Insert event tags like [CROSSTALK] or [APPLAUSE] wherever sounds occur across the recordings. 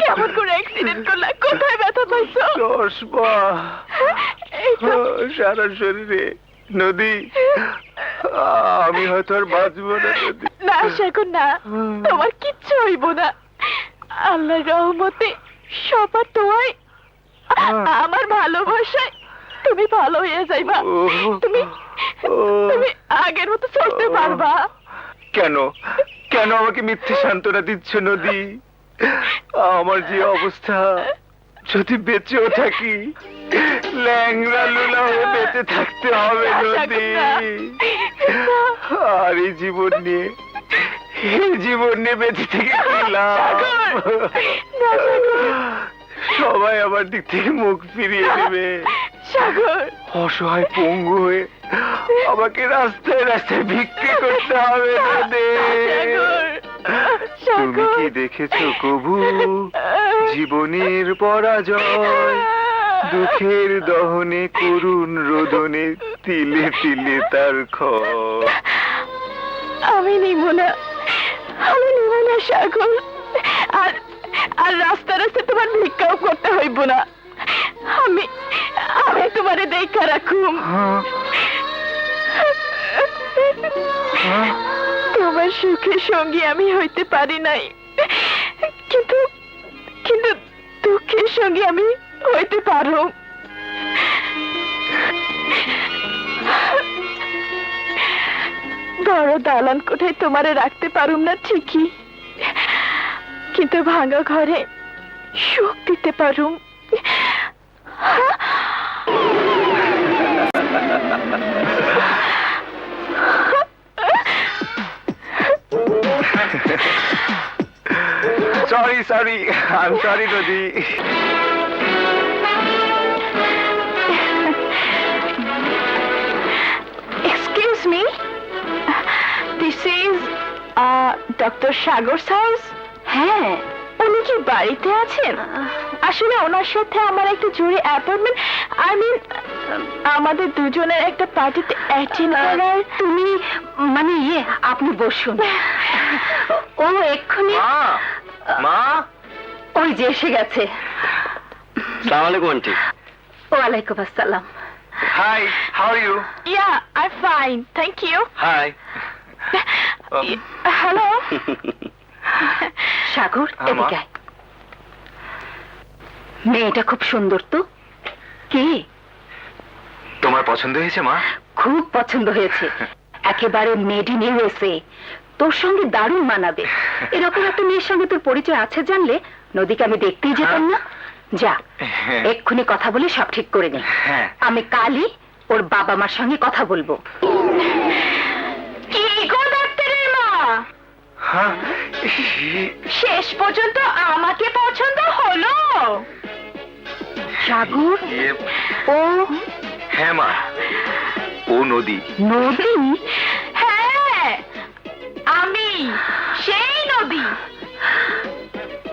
কেমন করে অ্যাক্সিডেন্ট করলা? কোথায় ব্যথা পাইছো? চশমা। সারা শরীরে নদী। আমি হয়তো আর বাঁচবো না নদী। না সাগর না। তোমার কিচ্ছু হইব না। আল্লাহর রহমতে সবার তোমায় আমার ভালোবাসায় তুমি ভালো হয়ে যাইবা। তুমি তুমি আগের মতো চলতে পারবা। কেন? কেন আমাকে মিথ্যে সান্ত্বনা দিচ্ছ নদী? আমার যে অবস্থা যদি বেঁচেও থাকি ল্যাংরা লুলা হয়ে বেঁচে থাকতে হবে নদী। আর এই জীবন নিয়ে এই জীবন নিয়ে বেঁচে থেকে কি লাভ? সবাই আমার দিক থেকে মুখ ফিরিয়ে নেবে। সাগর! অসহায় পঙ্গু হয়ে আমাকে রাস্তায় রাস্তায় ভিক্ষে করতে হবে তুমি কি দেখেছ কবু? জীবনের পরাজয়, দুঃখের দহনে, করুণ রোদনে, তিলে তিলে তার ক্ষয় আমি নিব না, আমি নিব না সাগর। আর আর রাস্তা রাস্তা তোমার ভিক্ষাও করতে হইব না। আমি আমি তোমারে দেখা রাখুম। হ্যাঁ, হ্যাঁ। তোমার সুখের সঙ্গী আমি হইতে পারি নাই। কিন্তু কিন্তু দুঃখের সঙ্গী আমি হইতে পারো বড় দালান কোঠায় তোমারে রাখতে পারুম না ঠিকই। কিন্তু ভাঙা ঘরে সুখ দিতে পারুম। Sorry sorry I sorry Nadi excuse me this is doctor Sagar's house হ্যাঁ। উনি কি বাড়িতে আছেন? আসলে ওনার সাথে আমার একটা জরুরি অ্যাপয়েন্টমেন্ট আই মিন আমাদের দুজনের একটা পার্টিতে অ্যাটেন্ড করার তুমি মানে ইয়ে আপনি বসুন। ও এক্ষুনি মা? ওই যে এসে গেছে। সালাম আলাইকুম আন্টি। ওয়ালাইকুম আসসালাম। Hi how are you yeah I fine thank you hi hello Sagar হ্যাঁ? এদিকে মেয়েটা খুব সুন্দর তো। কে? তোমার পছন্দ হয়েছে মা? খুব পছন্দ হয়েছে। [LAUGHS] একেবারে মেড ইন ইউএসএ তোর সঙ্গে দারুণ মানাবে। এরকম একটা মেয়ের সঙ্গে তোর পরিচয় আছে জানলে নদীকে আমি দেখতেই যেতাম না। যা হ্যাঁ। এক্ষুনি কথা বলে সব ঠিক করে নে। হ্যাঁ। আমি কালই ওর বাবা মার সঙ্গে কথা বলব। কি গো ডাক্তারের মা? হ্যাঁ। শেষ পর্যন্ত আমাকে পছন্দ হলো? সাগর ও হ্যাঁ মা। ও নদী। নদী?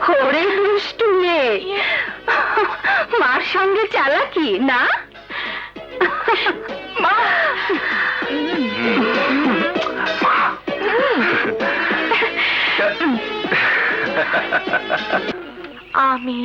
ওরে দুষ্টু মেয়ে। মার সঙ্গে চালাকি না? আমি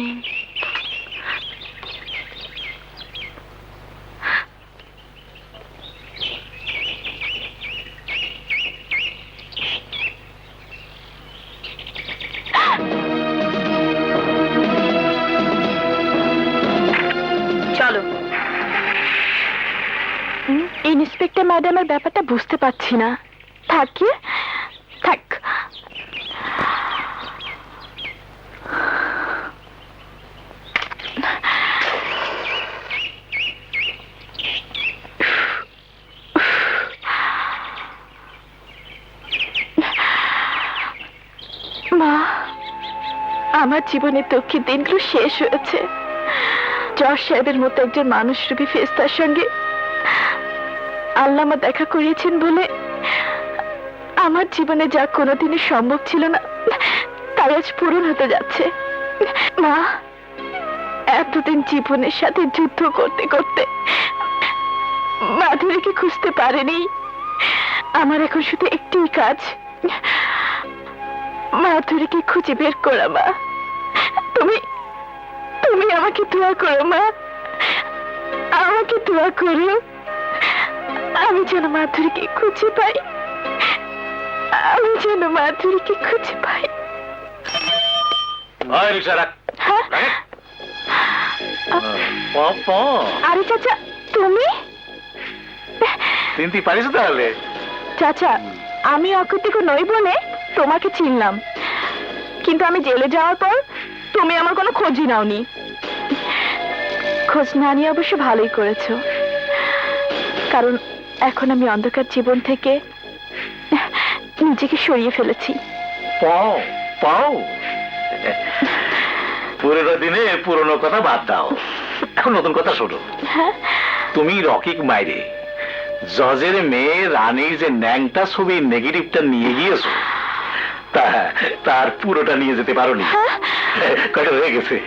পারছি না। থাকি থাক। মা, আমার জীবনের দুঃখের দিনগুলো শেষ হয়েছে। জজ সাহেবের মতো একজন মানুষ রূপী ফেস্তার সঙ্গে আল্লাহ আমার দেখা করিয়েছেন বলে আমার জীবনে যা কোনোদিনই সম্ভব ছিল না, তাই আজ পূরণ হতে যাচ্ছে। মা, এতদিন জীবনের সাথে যুদ্ধ করতে করতে মাধুরীকে খুঁজতে পারেনি। আমার এখন শুধু একটি কাজ। মাধুরীকে খুঁজে বের করা, মা। তুমি তুমি আমাকে দোয়া করো, মা। আমাকে দোয়া করো। আমি যেন মাধুরীকে খুঁজে পাই। আমি যেন মাধুরীকে খুঁজে পাই। হয়? হ্যাঁ? আরে চাচা তুমি? চিনতে পারিস তাহলে? চাচা আমি অকৃতিক নই বলে তোমাকে চিনলাম। কিন্তু আমি জেলে যাওয়ার পর তুমি আমার কোনো খোঁজই নাওনি। খোঁজ না নিয়ে অবশ্য ভালোই করেছ। কারণ এখন আমি অন্ধকার জীবন থেকে নিজেকে সরিয়ে ফেলেছি। পাও পাও। পুরোনো দিনে পুরনো কথা বাদ দাও। এখন নতুন কথা শোনো। হ্যাঁ? তুমি রকিক মাইরে জজের মেয়ে রানীর যে ন্যাংটা ছবি নেগেটিভটা নিয়ে গিয়েছো তা তার পুরোটা নিয়ে যেতে পারোনি। কয়টা হয়ে গেছে?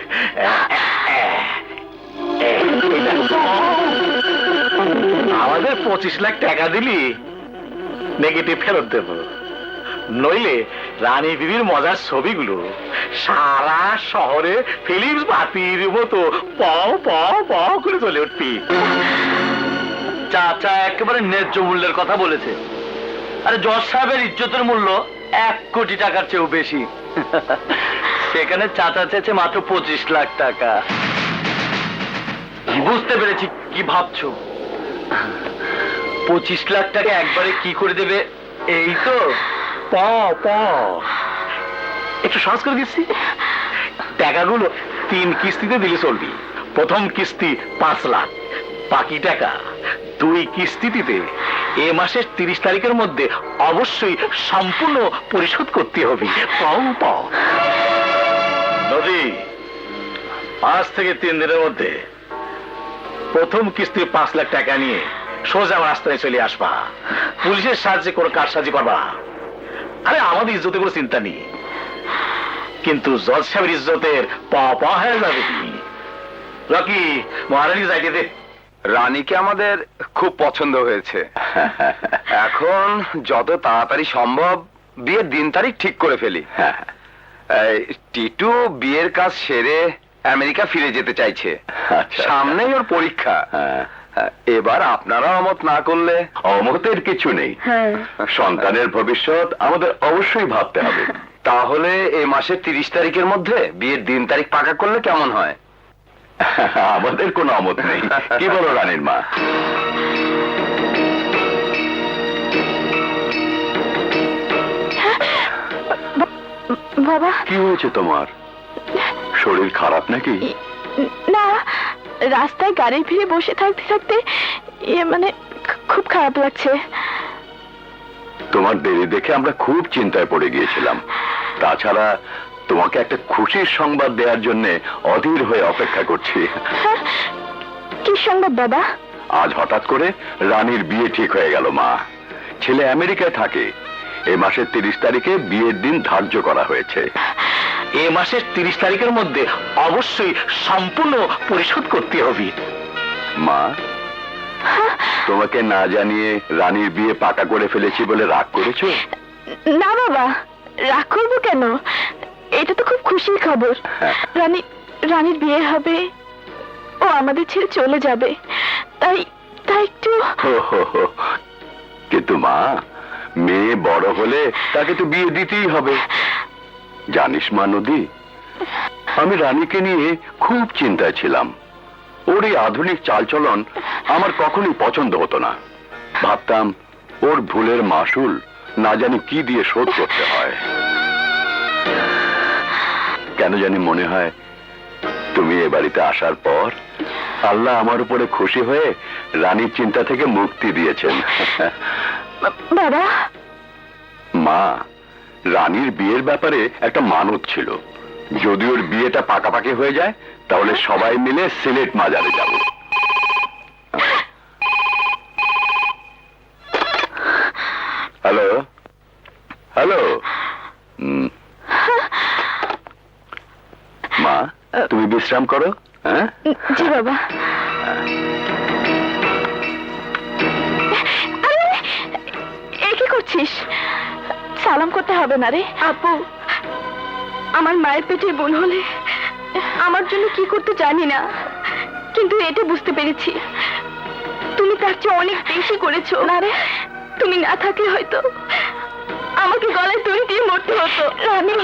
আমাদের পঁচিশ লাখ টাকা দিলি নেগেটিভ ফেরত দেব। নইলে রানী বিবির মজার ছবিগুলো সারা শহরে ফিলিপস বাতির মতো পাও পাও পাও করে চলে উঠবি। চাচা একেবারে ন্যায্য মূল্যের কথা বলেছে। আরে জজ সাহেবের ইজ্জতের মূল্য এক কোটি টাকার চেয়েও বেশি। সেখানে চাচা চেয়েছে মাত্র পঁচিশ লাখ টাকা। বুঝতে পেরেছি কি ভাবছ। পঁচিশ লাখ টাকা একবারে কি করে দেবে? এই তো। প প একটু সহজ করে দিচ্ছি। টাকাগুলো তিন কিস্তিতে দিলে চলবি। প্রথম কিস্তি পাঁচ লাখ। বাকি টাকা দুই কিস্তিতে এ মাসের তিরিশ তারিখের মধ্যে অবশ্যই সম্পূর্ণ পরিশোধ করতে হবে। পাও পাও। নদী পাঁচ থেকে তিন দিনের মধ্যে প্রথম কিস্তি পাঁচ লাখ টাকা নিয়ে সোজা আমার রাস্তায় চলে আসবা। পুলিশের সাহায্যে কোনো কারসাজি করবা আরে আমাদের ইজ্জতে কোনো চিন্তা নেই। কিন্তু জজ সাহেবের ইজ্জতের পা পা হয়ে যাবে রকি মহারানী যাইতে দে। রানীকে আমাদের খুব পছন্দ হয়েছে। [LAUGHS] এখন যত তাড়াতাড়ি সম্ভব বিয়ের দিন তারিখ ঠিক করে ফেলি। টিটু বিয়ের কাজ সেরে আমেরিকা ফিরে যেতে চাইছে। আচ্ছা। সামনেই ওর পরীক্ষা। এবার আপনারা অমত না করলে অমতের কিছু নেই। হ্যাঁ। সন্তানের ভবিষ্যৎ আমাদের অবশ্যই ভাবতে হবে। [LAUGHS] তাহলে এই মাসের তিরিশ তারিখের মধ্যে বিয়ের দিন তারিখ পাকা করলে কেমন হয়? [LAUGHS] আমাদের কোনো অমত নেই। কি বলো রানীর মা? বাবা। কি হয়েছে তোমার? শরীর খারাপ নাকি? না রাস্তায় গাড়ির ভিড়ে বসে থাকতে থাকতে ইয়ে মানে খুব খারাপ লাগছে। তোমার দেরি দেখে আমরা খুব চিন্তায় পড়ে গিয়েছিলাম। তাছাড়া তোমাকে একটা খুশির সংবাদ দেওয়ার জন্য অধীর হয়ে অপেক্ষা করছি। কি সংবাদ বাবা আজ হঠাৎ করে রানীর বিয়ে ঠিক হয়ে গেল মা। ছেলে আমেরিকায় থাকে। এ মাসের তিরিশ তারিখে বিয়ের দিন ধার্য করা হয়েছে। এ মাসের তিরিশ তারিখের মধ্যে অবশ্যই সম্পূর্ণ পরিশোধ করতে হবে। মা তোমাকে না জানিয়ে রানীর বিয়ে পাকা করে ফেলেছি বলে রাগ করেছ? না বাবা রাগ করব কেন? এটা তো খুব খুশির খবর। রানী রানীর বিয়ে হবে ও আমাদের ছেড়ে চলে যাবে। তাই তাই একটু হো, হো, হো। কিন্তু মা মেয়ে বড় হলে তাকে তো বিয়ে দিতেই হবে। জানিস মা নদী? আমি রানীকে নিয়ে খুব চিন্তায় ছিলাম। ওর এই আধুনিক চালচলন আমার কখনোই পছন্দ হতো না। ভাবতাম ওর ভুলের মাসুল না জানি কি দিয়ে শোধ করতে হয়। কেন জানি মনে হয় তুমি এ বাড়িতে আসার পর আল্লাহ আমার উপরে খুশি হয়ে রানীর চিন্তা থেকে মুক্তি দিয়েছেন। বাবা! মা রানীর বিয়ের ব্যাপারে একটা মানত ছিল। যদি ওর বিয়েটা পাকাপাকি হয়ে যায়, তাহলে সবাই মিলে সিলেট মাজারে যাব। হ্যালো? হ্যালো? মা, তুমি বিশ্রাম করো হ্যাঁ? জি বাবা। করছিস? সালাম করতে হবে না রে। আপু আমার মায়ের পেটে বোন হলে আমার জন্য কি করতে জানি না কিন্তু এটা বুঝতে পেরেছি। তুমি তার চেয়ে অনেক বেশি করেছ। না রে। তুমি না থাকলে হয়তো আমাকে গলায় দড়ি দিয়ে মরতে হতো। রানী।